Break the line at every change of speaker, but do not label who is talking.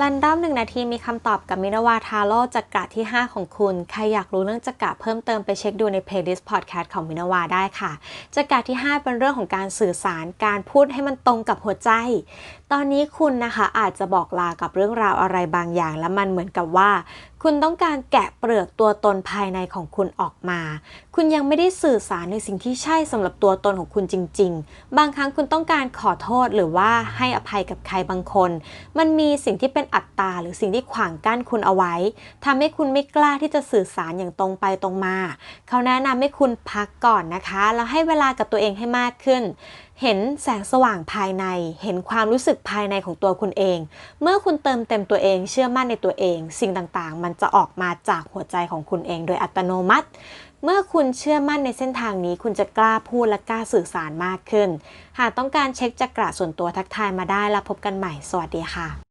รันดอมหนึ่งนาทีมีคำตอบกับมินาวาทาโร่จักระที่ 5 ของคุณ ใครอยากรู้เรื่องจักระเพิ่มเติมไปเช็คดูในเพลย์ลิสต์พอดแคสต์ของมินาวาได้ค่ะจักระที่ 5 เป็นเรื่องของการสื่อสารการพูดให้มันตรงกับหัวใจ ตอนนี้คุณนะคะอาจจะบอกลากับเรื่องราวอะไรบางอย่าง แล้วมันเหมือนกับว่า คุณต้องการแกะเปลือกตัวตนภายในของคุณออกมา คุณยังไม่ได้สื่อสารในสิ่งที่ใช่สำหรับตัวตนของคุณจริง ๆ บางครั้งคุณต้องการขอโทษหรือว่าให้อภัยกับใครบางคน มันมีสิ่งที่เป็นอัตตาหรือสิ่งที่ขวางกั้นคุณเอาไว้ทำให้คุณไม่กล้าที่จะสื่อสารอย่างตรงไปตรงมา เขาแนะนำให้คุณพักก่อนนะคะ แล้วให้เวลากับตัวเองให้มากขึ้น เห็นแสงสว่างภายใน เห็นความรู้สึกภายในของตัวคุณเอง เมื่อคุณเติมเต็มตัวเอง เชื่อมั่นในตัวเอง สิ่งต่างๆ มันจะออกมาจากหัวใจของคุณเองโดยอัตโนมัติ เมื่อคุณเชื่อมั่นในเส้นทางนี้ คุณจะกล้าพูดและกล้าสื่อสารมากขึ้น หากต้องการเช็คจักระส่วนตัวทักทายมาได้แล้วพบกันใหม่ สวัสดีค่ะ